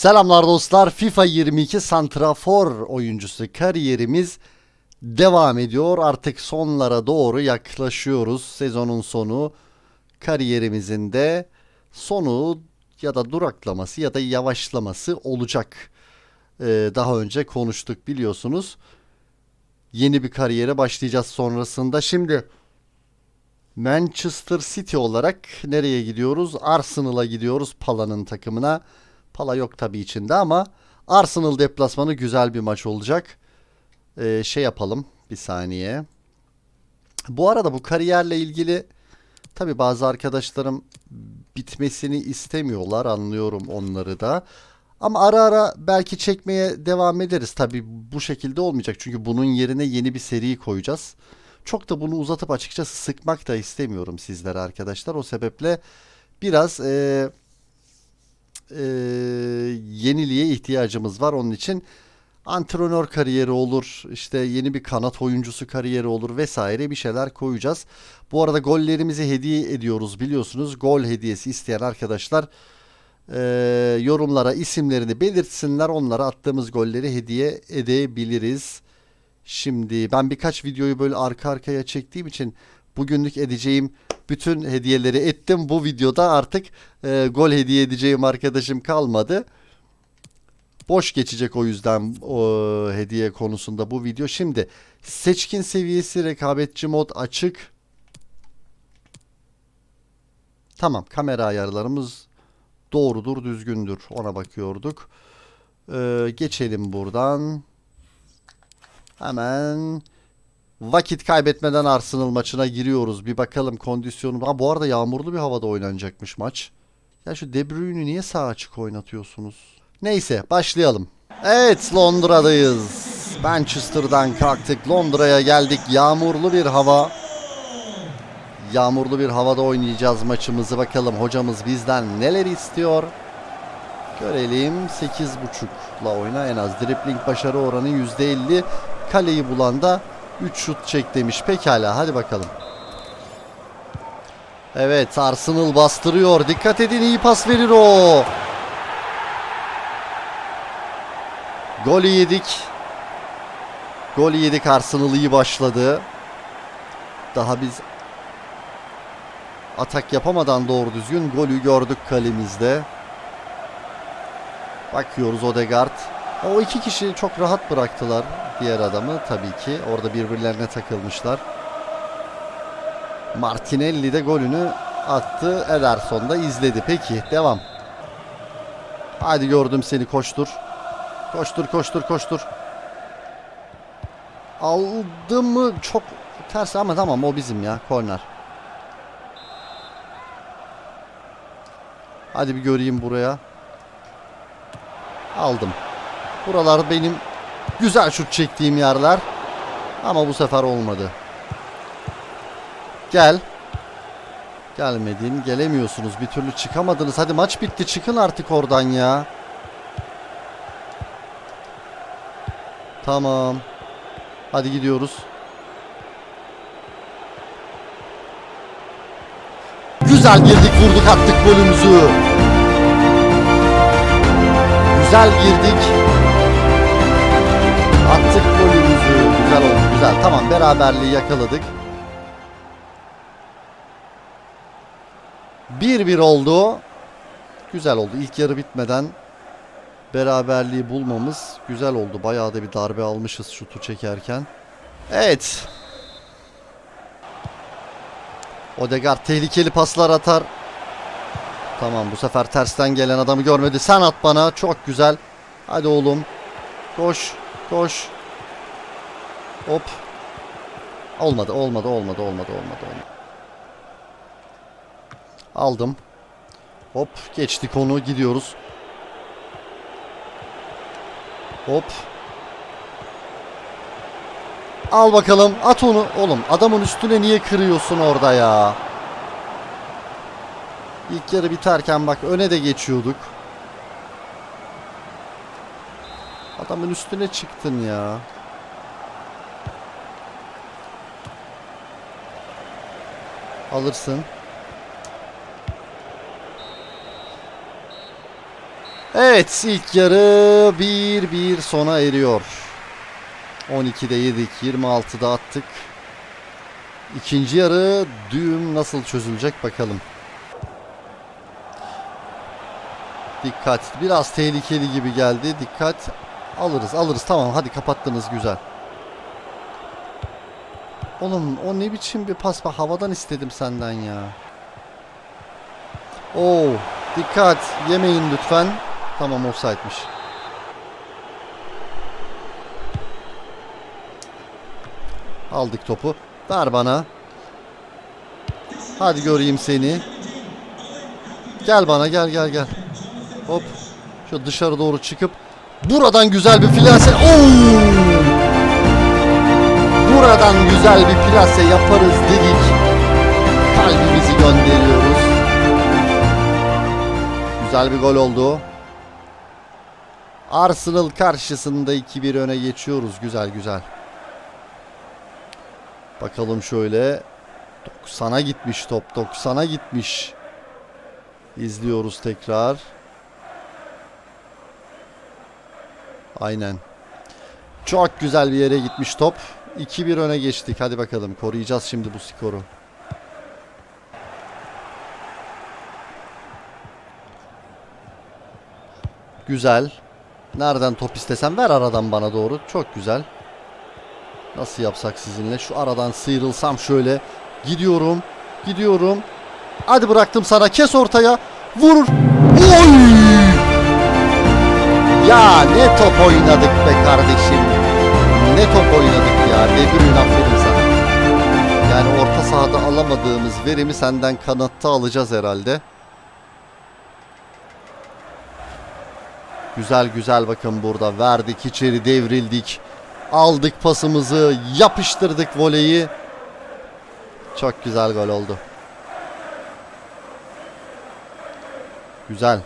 Selamlar dostlar. FIFA 22 Santrafor oyuncusu kariyerimiz devam ediyor. Artık sonlara doğru yaklaşıyoruz. Sezonun sonu kariyerimizin de sonu ya da duraklaması ya da yavaşlaması olacak. Ee, daha önce konuştuk biliyorsunuz. Yeni bir kariyere başlayacağız sonrasında. Şimdi Manchester City olarak nereye gidiyoruz? Arsenal'a gidiyoruz Pala'nın takımına. Pala yok tabii içinde ama Arsenal deplasmanı güzel bir maç olacak. Ee, şey yapalım bir saniye. Bu arada bu kariyerle ilgili tabii bazı arkadaşlarım bitmesini istemiyorlar anlıyorum onları da. Ama ara ara belki çekmeye devam ederiz. Tabii bu şekilde olmayacak. Çünkü bunun yerine yeni bir seri koyacağız. Çok da bunu uzatıp açıkçası sıkmak da istemiyorum sizlere arkadaşlar. O sebeple biraz eee eee, yeniliğe ihtiyacımız var. Onun için antrenör kariyeri olur, işte yeni bir kanat oyuncusu kariyeri olur vesaire bir şeyler koyacağız. Bu arada gollerimizi hediye ediyoruz biliyorsunuz. Gol hediyesi isteyen arkadaşlar eee, yorumlara isimlerini belirtsinler. Onlara attığımız golleri hediye edebiliriz. Şimdi ben birkaç videoyu böyle arka arkaya çektiğim için bugünlük edeceğim bütün hediyeleri ettim. Bu videoda artık e, gol hediye edeceğim arkadaşım kalmadı. Boş geçecek o yüzden o hediye konusunda bu video. Şimdi seçkin seviyesi rekabetçi mod açık. Tamam kamera ayarlarımız doğrudur düzgündür ona bakıyorduk. Ee, geçelim buradan. Hemen vakit kaybetmeden Arsenal maçına giriyoruz. Bir bakalım kondisyonu. Ha, bu arada yağmurlu bir havada oynanacakmış maç. Ya şu De Bruyne'i niye sağ açık oynatıyorsunuz? Neyse başlayalım. Evet Londra'dayız. Manchester'dan kalktık. Londra'ya geldik. Yağmurlu bir hava. Yağmurlu bir havada oynayacağız maçımızı. Bakalım hocamız bizden neler istiyor. Görelim 8.5'la oyna en az. Dribbling başarı oranı %50. Kaleyi bulan da 3 şut çek demiş. Pekala hadi bakalım. Evet Arsenal bastırıyor. Dikkat edin iyi pas verir o. Golü yedik. Golü yedik Arsenal iyi başladı. Daha biz atak yapamadan doğru düzgün golü gördük kalemizde. Bakıyoruz Odegaard. O iki kişi çok rahat bıraktılar diğer adamı tabii ki. Orada birbirlerine takılmışlar. Martinelli de golünü attı. Ederson da izledi. Peki devam. Hadi gördüm seni koştur. Koştur koştur koştur. Aldım mı çok ters ama tamam o bizim ya korner. Hadi bir göreyim buraya. Aldım. Buralar benim güzel şut çektiğim yerler. Ama bu sefer olmadı. Gel. Gelmedin. Gelemiyorsunuz. Bir türlü çıkamadınız. Hadi maç bitti. Çıkın artık oradan ya. Tamam. Hadi gidiyoruz. Güzel girdik vurduk attık golümüzü. Güzel girdik. Attık golümüzü. Güzel oldu. Güzel. Tamam beraberliği yakaladık. 1-1 oldu. Güzel oldu. İlk yarı bitmeden beraberliği bulmamız güzel oldu. Bayağı da bir darbe almışız şutu çekerken. Evet. Odegaard tehlikeli paslar atar. Tamam bu sefer tersten gelen adamı görmedi. Sen at bana. Çok güzel. Hadi oğlum. Koş. Koş. Hop. Olmadı, olmadı, olmadı, olmadı, olmadı, olmadı. Aldım. Hop, geçtik onu, gidiyoruz. Hop. Al bakalım, at onu. Oğlum, adamın üstüne niye kırıyorsun orada ya? İlk yarı biterken bak öne de geçiyorduk. Adamın üstüne çıktın ya. Alırsın. Evet ilk yarı 1-1 sona eriyor. 12'de yedik 26'da attık. İkinci yarı düğüm nasıl çözülecek bakalım. Dikkat. Biraz tehlikeli gibi geldi. Dikkat. Alırız alırız. Tamam hadi kapattınız güzel. Oğlum o ne biçim bir pas bak havadan istedim senden ya. Oo dikkat yemeyin lütfen. Tamam offside'miş. Aldık topu. Ver bana. Hadi göreyim seni. Gel bana gel gel gel. Hop. Şu dışarı doğru çıkıp buradan güzel bir plase. Oo! Buradan güzel bir plase yaparız dedik. Kalbimizi gönderiyoruz. Güzel bir gol oldu. Arsenal karşısında 2-1 öne geçiyoruz. Güzel güzel. Bakalım şöyle. 90'a gitmiş top. 90'a gitmiş. İzliyoruz tekrar. Aynen. Çok güzel bir yere gitmiş top. 2-1 öne geçtik. Hadi bakalım koruyacağız şimdi bu skoru. Güzel. Nereden top istesem ver aradan bana doğru. Çok güzel. Nasıl yapsak sizinle? Şu aradan sıyrılsam şöyle. Gidiyorum. Gidiyorum. Hadi bıraktım sana. Kes ortaya. Vur. Oy! Ya ne top oynadık be kardeşim. Ne top oynadık ya. De Bruyne aferin sana. Yani orta sahada alamadığımız verimi senden kanatta alacağız herhalde. Güzel güzel bakın burada verdik içeri devrildik. Aldık pasımızı yapıştırdık voleyi. Çok güzel gol oldu. Güzel.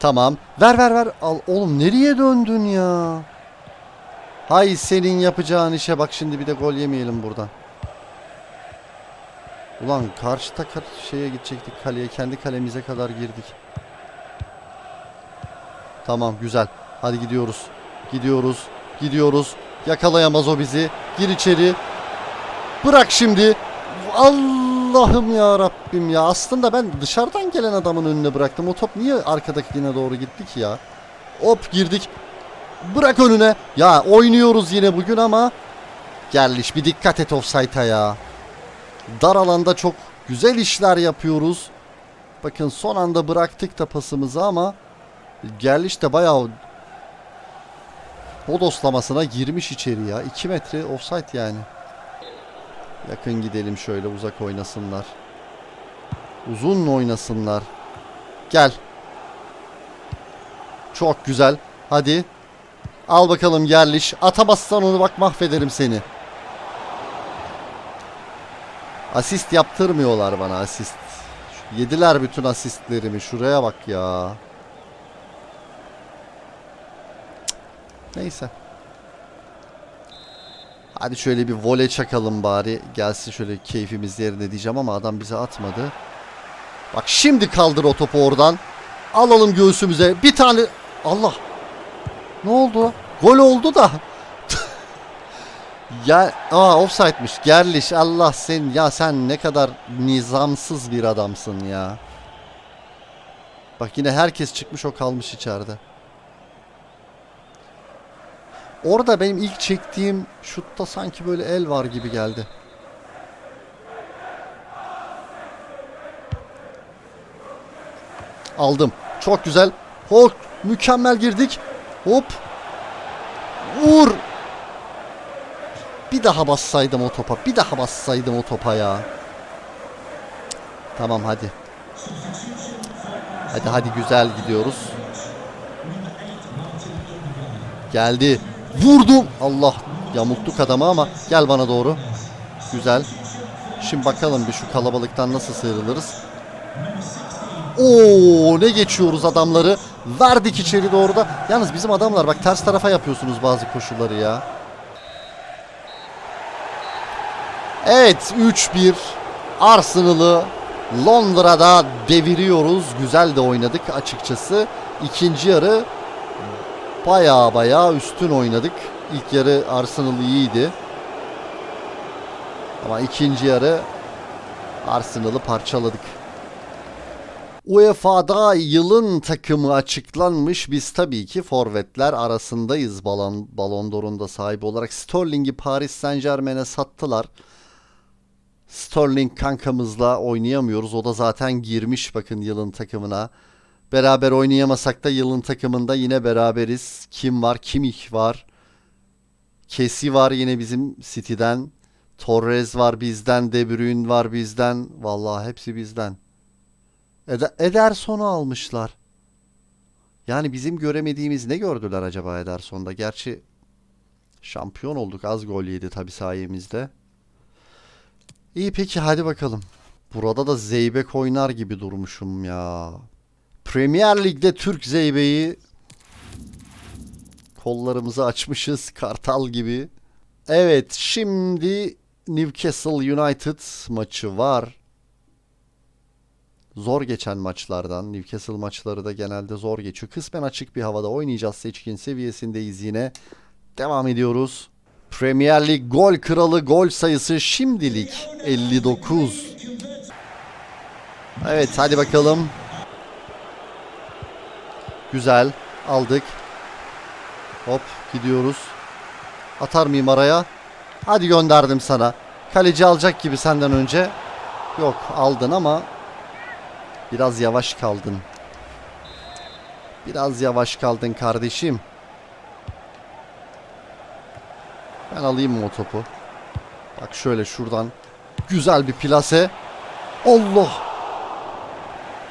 Tamam. Ver ver ver. Al oğlum nereye döndün ya? Hay senin yapacağın işe bak şimdi bir de gol yemeyelim buradan. Ulan karşı takar şeye gidecektik kaleye. Kendi kalemize kadar girdik. Tamam güzel. Hadi gidiyoruz. Gidiyoruz. Gidiyoruz. Yakalayamaz o bizi. Gir içeri. Bırak şimdi. Allah'ım ya Rabbim ya. Aslında ben dışarıdan gelen adamın önüne bıraktım. O top niye arkadakine doğru gitti ki ya? Hop girdik. Bırak önüne. Ya oynuyoruz yine bugün ama Gelmiş bir dikkat et offside'a ya. Dar alanda çok güzel işler yapıyoruz. Bakın son anda bıraktık da pasımızı ama Gerliş de bayağı bodoslamasına girmiş içeri ya. 2 metre offside yani. Yakın gidelim şöyle uzak oynasınlar. Uzun oynasınlar. Gel. Çok güzel. Hadi. Al bakalım Gerliş. Atamazsan onu bak mahvederim seni. Asist yaptırmıyorlar bana asist. Yediler bütün asistlerimi. Şuraya bak ya. Neyse. Hadi şöyle bir voley çakalım bari. Gelsin şöyle keyfimiz yerine diyeceğim ama adam bize atmadı. Bak şimdi kaldır o topu oradan. Alalım göğsümüze. Bir tane... Allah. Ne oldu? Gol oldu da. ya aa offside'miş. Gerliş Allah sen ya sen ne kadar nizamsız bir adamsın ya. Bak yine herkes çıkmış o kalmış içeride. Orada benim ilk çektiğim şutta sanki böyle el var gibi geldi. Aldım. Çok güzel. Hop mükemmel girdik. Hop. Vur. Bir daha bassaydım o topa. Bir daha bassaydım o topa ya. Tamam hadi. Hadi hadi güzel gidiyoruz. Geldi. Vurdum. Allah yamulttuk adamı ama gel bana doğru. Güzel. Şimdi bakalım bir şu kalabalıktan nasıl sıyrılırız. Oo ne geçiyoruz adamları. Verdik içeri doğru da. Yalnız bizim adamlar bak ters tarafa yapıyorsunuz bazı koşulları ya. Evet 3-1 Arsenal'ı Londra'da deviriyoruz. Güzel de oynadık açıkçası. İkinci yarı baya baya üstün oynadık. İlk yarı Arsenal iyiydi. Ama ikinci yarı Arsenal'ı parçaladık. UEFA'da yılın takımı açıklanmış. Biz tabii ki forvetler arasındayız balon, balon d'Or'un sahibi olarak. Sterling'i Paris Saint Germain'e sattılar. Sterling kankamızla oynayamıyoruz. O da zaten girmiş bakın yılın takımına. Beraber oynayamasak da yılın takımında yine beraberiz. Kim var? Kimmich var. Kesi var yine bizim City'den. Torres var bizden. De Bruyne var bizden. Vallahi hepsi bizden. Eder Ederson'u almışlar. Yani bizim göremediğimiz ne gördüler acaba Ederson'da? Gerçi şampiyon olduk. Az gol yedi tabii sayemizde. İyi peki hadi bakalım. Burada da Zeybek oynar gibi durmuşum ya. Premier Lig'de Türk Zeybe'yi kollarımızı açmışız kartal gibi. Evet şimdi Newcastle United maçı var. Zor geçen maçlardan. Newcastle maçları da genelde zor geçiyor. Kısmen açık bir havada oynayacağız. Seçkin seviyesindeyiz yine. Devam ediyoruz. Premier Lig gol kralı gol sayısı şimdilik 59. Evet hadi bakalım. Güzel aldık. Hop gidiyoruz. Atar mıyım araya? Hadi gönderdim sana. Kaleci alacak gibi senden önce. Yok aldın ama biraz yavaş kaldın. Biraz yavaş kaldın kardeşim. Ben alayım mı o topu? Bak şöyle şuradan güzel bir plase. Allah!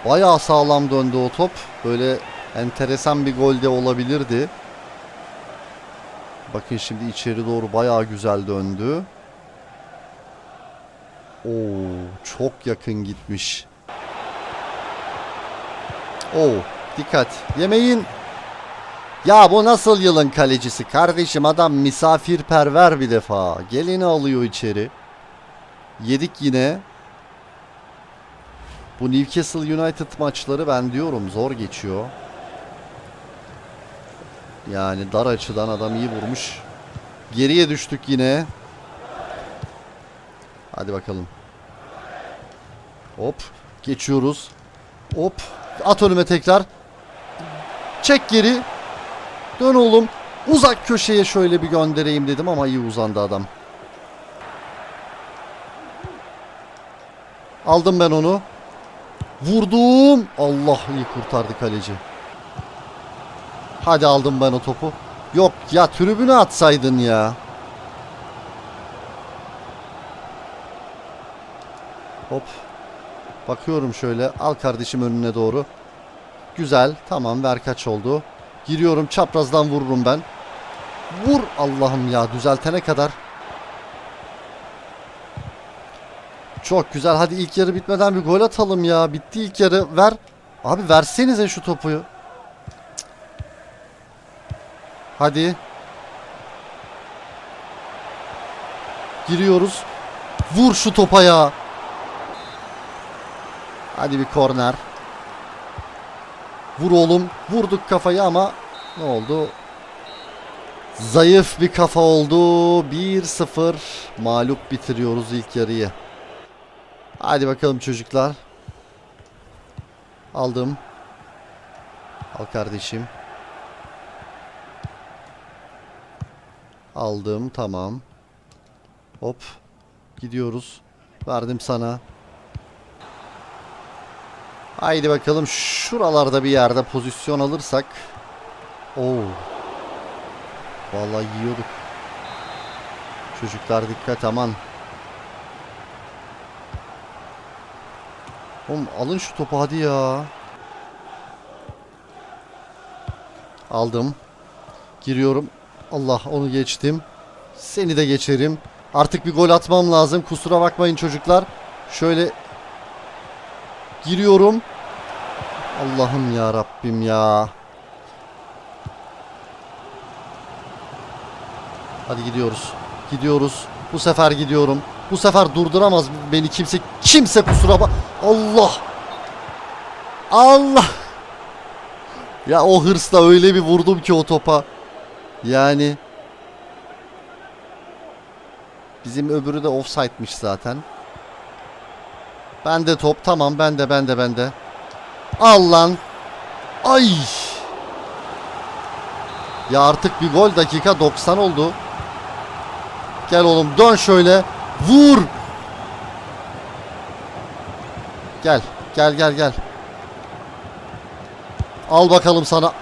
Bayağı sağlam döndü o top. Böyle enteresan bir gol de olabilirdi. Bakın şimdi içeri doğru bayağı güzel döndü. Oo, çok yakın gitmiş. Oo, dikkat. Yemeyin. Ya bu nasıl yılın kalecisi kardeşim adam misafirperver bir defa. Gelini alıyor içeri. Yedik yine. Bu Newcastle United maçları ben diyorum zor geçiyor. Yani dar açıdan adam iyi vurmuş. Geriye düştük yine. Hadi bakalım. Hop. Geçiyoruz. Hop. At önüme tekrar. Çek geri. Dön oğlum. Uzak köşeye şöyle bir göndereyim dedim ama iyi uzandı adam. Aldım ben onu. Vurdum. Allah iyi kurtardı kaleci. Hadi aldım ben o topu. Yok ya tribüne atsaydın ya. Hop. Bakıyorum şöyle. Al kardeşim önüne doğru. Güzel. Tamam ver kaç oldu. Giriyorum çaprazdan vururum ben. Vur Allah'ım ya düzeltene kadar. Çok güzel. Hadi ilk yarı bitmeden bir gol atalım ya. Bitti ilk yarı. Ver. Abi versenize şu topu. Hadi. Giriyoruz. Vur şu topa ya. Hadi bir korner. Vur oğlum. Vurduk kafayı ama ne oldu? Zayıf bir kafa oldu. 1-0 mağlup bitiriyoruz ilk yarıyı. Hadi bakalım çocuklar. Aldım. Al kardeşim. Aldım tamam. Hop. Gidiyoruz. Verdim sana. Haydi bakalım şuralarda bir yerde pozisyon alırsak. Oo. Vallahi yiyorduk. Çocuklar dikkat aman. Oğlum alın şu topu hadi ya. Aldım. Giriyorum. Allah onu geçtim. Seni de geçerim. Artık bir gol atmam lazım. Kusura bakmayın çocuklar. Şöyle giriyorum. Allah'ım ya Rabbim ya. Hadi gidiyoruz. Gidiyoruz. Bu sefer gidiyorum. Bu sefer durduramaz beni kimse. Kimse kusura bak. Allah. Allah. Ya o hırsla öyle bir vurdum ki o topa. Yani bizim öbürü de offside'miş zaten. Bende top tamam bende bende bende. Al lan. Ay. Ya artık bir gol dakika 90 oldu. Gel oğlum dön şöyle. Vur. Gel. Gel gel gel. Al bakalım sana.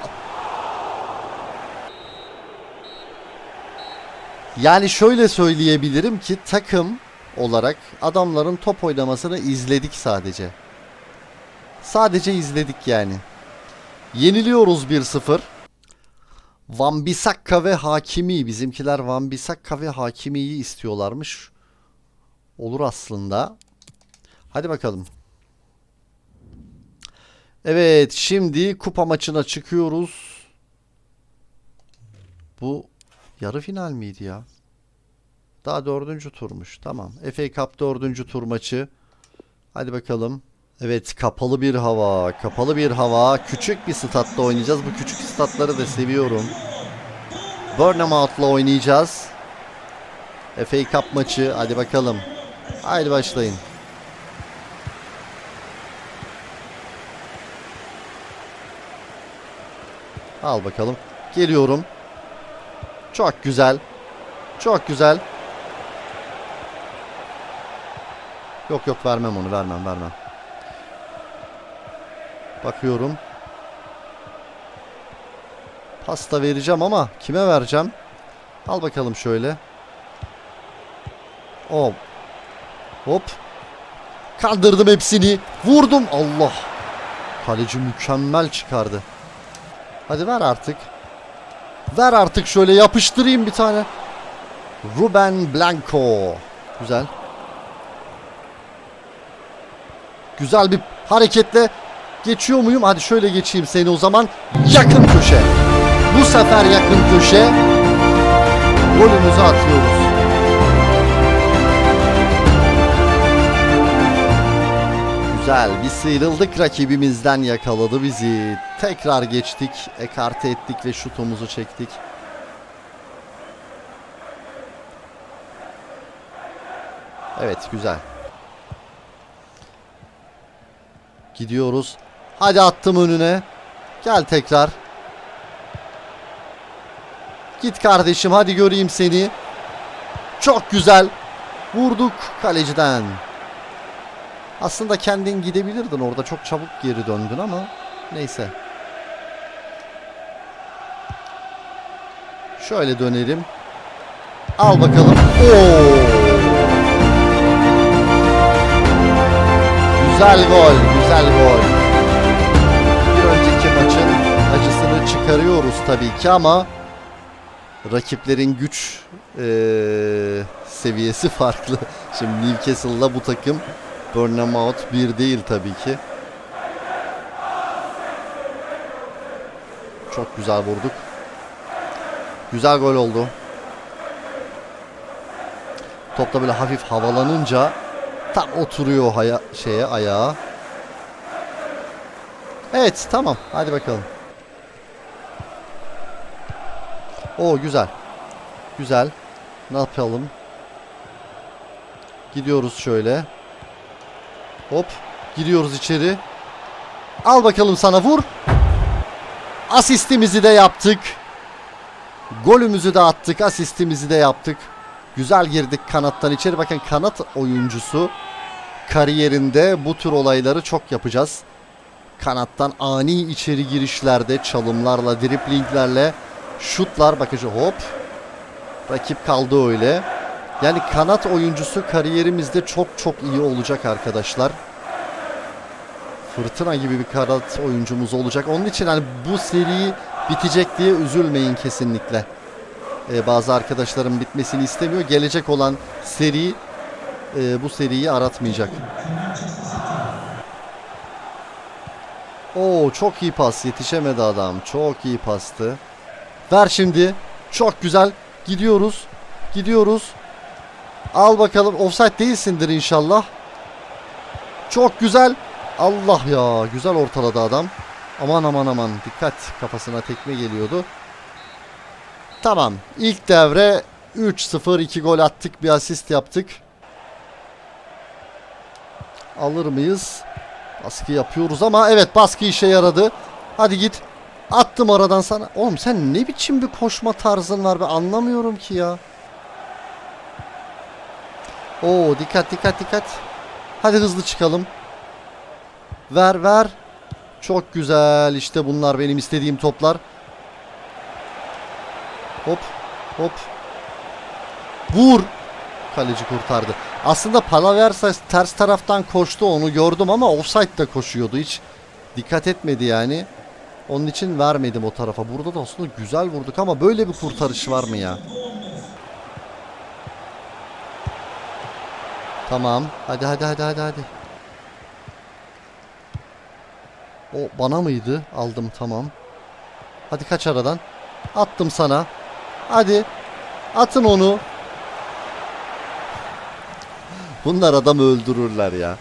Yani şöyle söyleyebilirim ki takım olarak adamların top oynamasını izledik sadece. Sadece izledik yani. Yeniliyoruz 1-0. Van Bissaka ve Hakimi bizimkiler Van Bissaka ve Hakimi'yi istiyorlarmış. Olur aslında. Hadi bakalım. Evet şimdi kupa maçına çıkıyoruz. Bu yarı final miydi ya? Daha dördüncü turmuş. Tamam. FA Cup dördüncü tur maçı. Hadi bakalım. Evet kapalı bir hava. Kapalı bir hava. Küçük bir statta oynayacağız. Bu küçük statları da seviyorum. Bournemouth'la oynayacağız. FA Cup maçı. Hadi bakalım. Haydi başlayın. Al bakalım. Geliyorum. Çok güzel. Çok güzel. Yok yok vermem onu vermem vermem. Bakıyorum. Pasta vereceğim ama kime vereceğim? Al bakalım şöyle. Hop. Hop. Kandırdım hepsini. Vurdum. Allah. Kaleci mükemmel çıkardı. Hadi ver artık. Ver artık şöyle yapıştırayım bir tane. Ruben Blanco. Güzel. Güzel bir hareketle geçiyor muyum? Hadi şöyle geçeyim seni o zaman. Yakın köşe. Bu sefer yakın köşe. Golümüzü atıyoruz. Güzel bir sıyrıldık rakibimizden yakaladı bizi. Tekrar geçtik, ekarte ettik ve şutumuzu çektik. Evet güzel. Gidiyoruz. Hadi attım önüne. Gel tekrar. Git kardeşim hadi göreyim seni. Çok güzel. Vurduk kaleciden. Aslında kendin gidebilirdin orada çok çabuk geri döndün ama neyse. Şöyle dönelim. Al bakalım. Oo! Güzel gol, güzel gol. Bir önceki maçın acısını çıkarıyoruz tabii ki ama rakiplerin güç eee, seviyesi farklı. Şimdi Newcastle'la bu takım Bournemouth bir değil tabii ki. Çok güzel vurduk. Güzel gol oldu. Topla böyle hafif havalanınca tam oturuyor haya şeye ayağa. Evet tamam hadi bakalım. O güzel. Güzel. Ne yapalım? Gidiyoruz şöyle. Hop. Giriyoruz içeri. Al bakalım sana vur. Asistimizi de yaptık. Golümüzü de attık. Asistimizi de yaptık. Güzel girdik kanattan içeri. Bakın kanat oyuncusu kariyerinde bu tür olayları çok yapacağız. Kanattan ani içeri girişlerde çalımlarla, driplinglerle şutlar bakıcı hop. Rakip kaldı öyle. Yani kanat oyuncusu kariyerimizde çok çok iyi olacak arkadaşlar. Fırtına gibi bir kanat oyuncumuz olacak. Onun için hani bu seri bitecek diye üzülmeyin kesinlikle. Ee, bazı arkadaşlarım bitmesini istemiyor. Gelecek olan seri e, bu seriyi aratmayacak. Oo çok iyi pas yetişemedi adam. Çok iyi pastı. Ver şimdi. Çok güzel. Gidiyoruz. Gidiyoruz. Al bakalım. Offside değilsindir inşallah. Çok güzel. Allah ya güzel ortaladı adam. Aman aman aman dikkat kafasına tekme geliyordu. Tamam ilk devre 3-0 2 gol attık bir asist yaptık. Alır mıyız? Baskı yapıyoruz ama evet baskı işe yaradı. Hadi git. Attım aradan sana. Oğlum sen ne biçim bir koşma tarzın var be anlamıyorum ki ya. Oo dikkat dikkat dikkat. Hadi hızlı çıkalım. Ver ver. Çok güzel. İşte bunlar benim istediğim toplar. Hop hop. Vur. Kaleci kurtardı. Aslında Palaversa ters taraftan koştu onu gördüm ama offside'da koşuyordu. Hiç dikkat etmedi yani. Onun için vermedim o tarafa. Burada da aslında güzel vurduk ama böyle bir kurtarış var mı ya? Tamam. Hadi hadi hadi hadi hadi. O bana mıydı? Aldım tamam. Hadi kaç aradan. Attım sana. Hadi. Atın onu. Bunlar adamı öldürürler ya.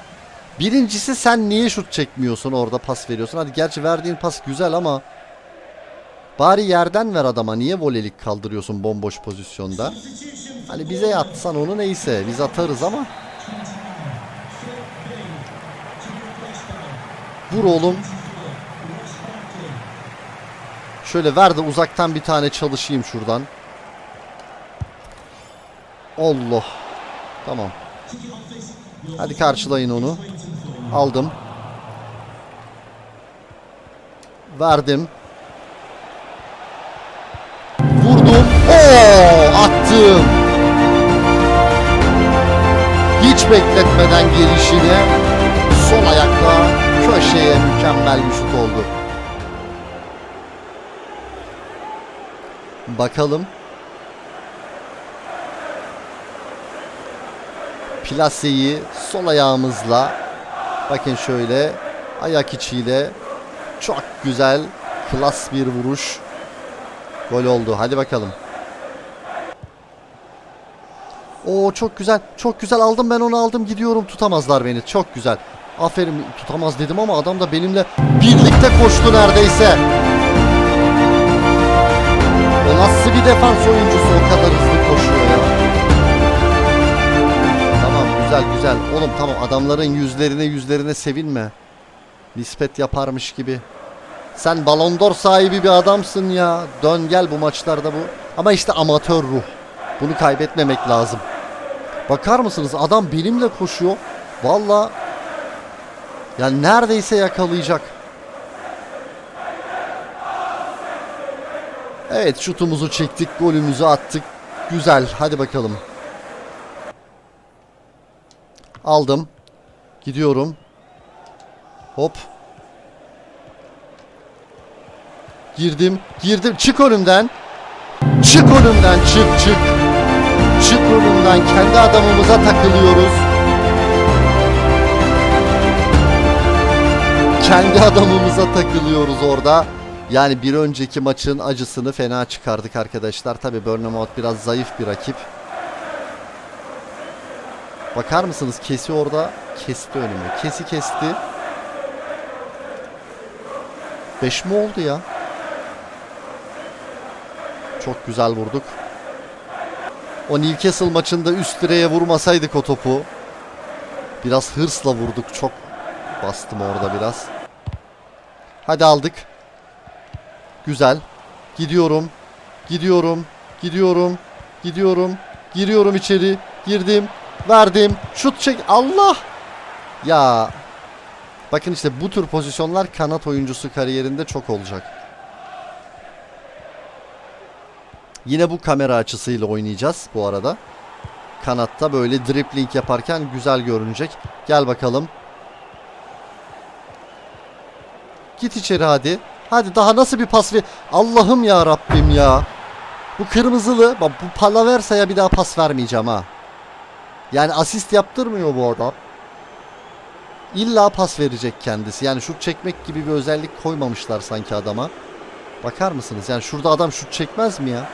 Birincisi sen niye şut çekmiyorsun orada pas veriyorsun? Hadi gerçi verdiğin pas güzel ama bari yerden ver adama. Niye volelik kaldırıyorsun bomboş pozisyonda? Hani bize yatsan onu neyse biz atarız ama. Vur oğlum. Şöyle ver de uzaktan bir tane çalışayım şuradan. Allah. Tamam. Hadi karşılayın onu. Aldım. Verdim. Vurdum. Oo, attım. Hiç bekletmeden gelişine sol ayakla köşeye mükemmel bir şut oldu. Bakalım. Plaseyi sol ayağımızla bakın şöyle ayak içiyle çok güzel klas bir vuruş. Gol oldu. Hadi bakalım. Oo çok güzel. Çok güzel aldım ben onu aldım gidiyorum tutamazlar beni. Çok güzel. Aferin tutamaz dedim ama adam da benimle birlikte koştu neredeyse. O nasıl bir defans oyuncusu o kadar hızlı koşuyor ya. Tamam güzel güzel. Oğlum tamam adamların yüzlerine yüzlerine sevinme. Nispet yaparmış gibi. Sen Ballon d'Or sahibi bir adamsın ya. Dön gel bu maçlarda bu. Ama işte amatör ruh. Bunu kaybetmemek lazım. Bakar mısınız adam benimle koşuyor. Valla yani neredeyse yakalayacak. Evet şutumuzu çektik, golümüzü attık. Güzel, hadi bakalım. Aldım. Gidiyorum. Hop. Girdim, girdim. Çık önümden. Çık önümden, çık çık. Çık önümden. Kendi adamımıza takılıyoruz. Kendi adamımıza takılıyoruz orada. Yani bir önceki maçın acısını fena çıkardık arkadaşlar. Tabi Bournemouth biraz zayıf bir rakip. Bakar mısınız? Kesi orada kesti önümü. Kesi kesti. 5 mi oldu ya? Çok güzel vurduk. O Newcastle maçında üst direğe vurmasaydık o topu. Biraz hırsla vurduk. Çok bastım orada biraz. Hadi aldık. Güzel. Gidiyorum. Gidiyorum. Gidiyorum. Gidiyorum. Giriyorum içeri. Girdim. Verdim. Şut çek. Allah. Ya. Bakın işte bu tür pozisyonlar kanat oyuncusu kariyerinde çok olacak. Yine bu kamera açısıyla oynayacağız bu arada. Kanatta böyle dribbling yaparken güzel görünecek. Gel bakalım. Git içeri hadi. Hadi daha nasıl bir pas ver? Allah'ım ya Rabbim ya. Bu kırmızılı, bak bu Palaversa'ya bir daha pas vermeyeceğim ha. Yani asist yaptırmıyor bu adam. İlla pas verecek kendisi. Yani şut çekmek gibi bir özellik koymamışlar sanki adama. Bakar mısınız? Yani şurada adam şut çekmez mi ya?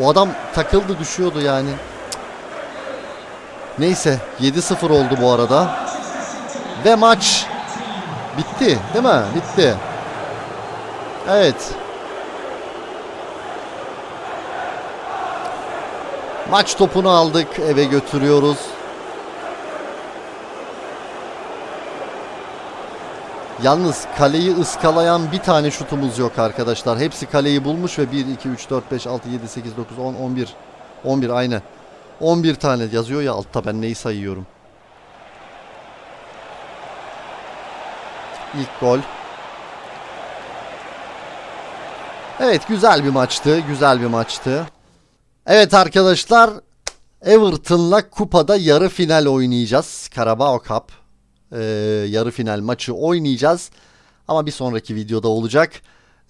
O adam takıldı düşüyordu yani. Neyse 7-0 oldu bu arada. Ve maç bitti değil mi? Bitti. Evet. Maç topunu aldık, eve götürüyoruz. Yalnız kaleyi ıskalayan bir tane şutumuz yok arkadaşlar. Hepsi kaleyi bulmuş ve 1, 2, 3, 4, 5, 6, 7, 8, 9, 10, 11. 11 aynı. 11 tane yazıyor ya altta ben neyi sayıyorum. İlk gol. Evet güzel bir maçtı. Güzel bir maçtı. Evet arkadaşlar Everton'la kupada yarı final oynayacağız. Carabao Cup e, yarı final maçı oynayacağız. Ama bir sonraki videoda olacak.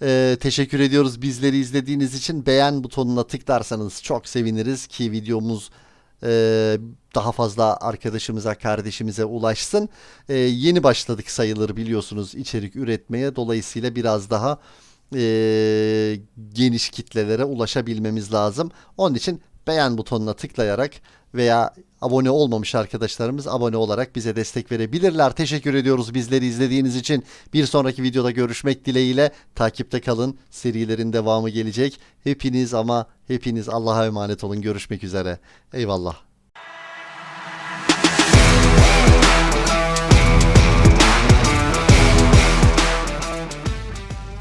E, teşekkür ediyoruz bizleri izlediğiniz için. Beğen butonuna tıklarsanız çok seviniriz ki videomuz e, daha fazla arkadaşımıza, kardeşimize ulaşsın. E, yeni başladık sayılır biliyorsunuz içerik üretmeye. Dolayısıyla biraz daha e, geniş kitlelere ulaşabilmemiz lazım. Onun için beğen butonuna tıklayarak veya abone olmamış arkadaşlarımız abone olarak bize destek verebilirler. Teşekkür ediyoruz bizleri izlediğiniz için. Bir sonraki videoda görüşmek dileğiyle takipte kalın. Serilerin devamı gelecek. Hepiniz ama hepiniz Allah'a emanet olun. Görüşmek üzere. Eyvallah.